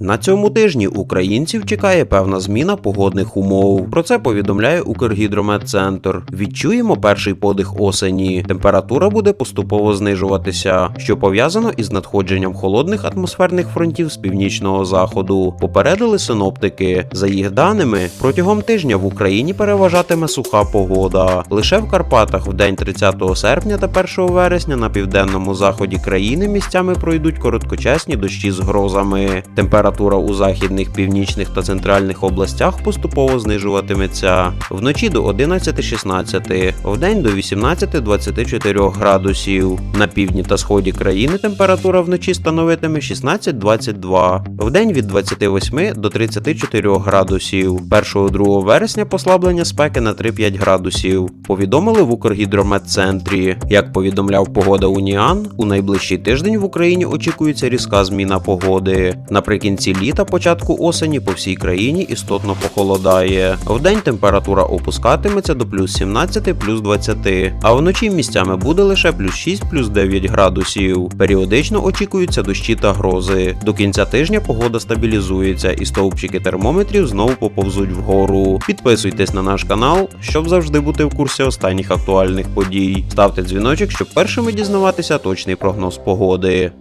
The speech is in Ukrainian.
На цьому тижні українців чекає певна зміна погодних умов. Про це повідомляє Укргідрометцентр. Відчуємо перший подих осені. Температура буде поступово знижуватися, що пов'язано із надходженням холодних атмосферних фронтів з північного заходу. Попередили синоптики. За їх даними, протягом тижня в Україні переважатиме суха погода. Лише в Карпатах в день 30 серпня та 1 вересня на південному заході країни місцями пройдуть короткочасні дощі з грозами. Температура у західних, північних та центральних областях поступово знижуватиметься вночі до 11-16, вдень до 18-24 градусів. На півдні та сході країни температура вночі становитиме 16-22, вдень від 28 до 34 градусів. 1-2 вересня послаблення спеки на 3-5 градусів. Повідомили в Укргідрометцентрі. Як повідомляв погода Уніан, у найближчий тиждень в Україні очікується різка зміна погоди. Наприкінці літа, початку осені по всій країні істотно похолодає. Вдень температура опускатиметься до плюс 17, плюс 20, а вночі місцями буде лише плюс 6, плюс 9 градусів. Періодично очікуються дощі та грози. До кінця тижня погода стабілізується і стовпчики термометрів знову поповзуть вгору. Підписуйтесь на наш канал, щоб завжди бути в курсі останніх актуальних подій. Ставте дзвіночок, щоб першими дізнаватися точний прогноз погоди.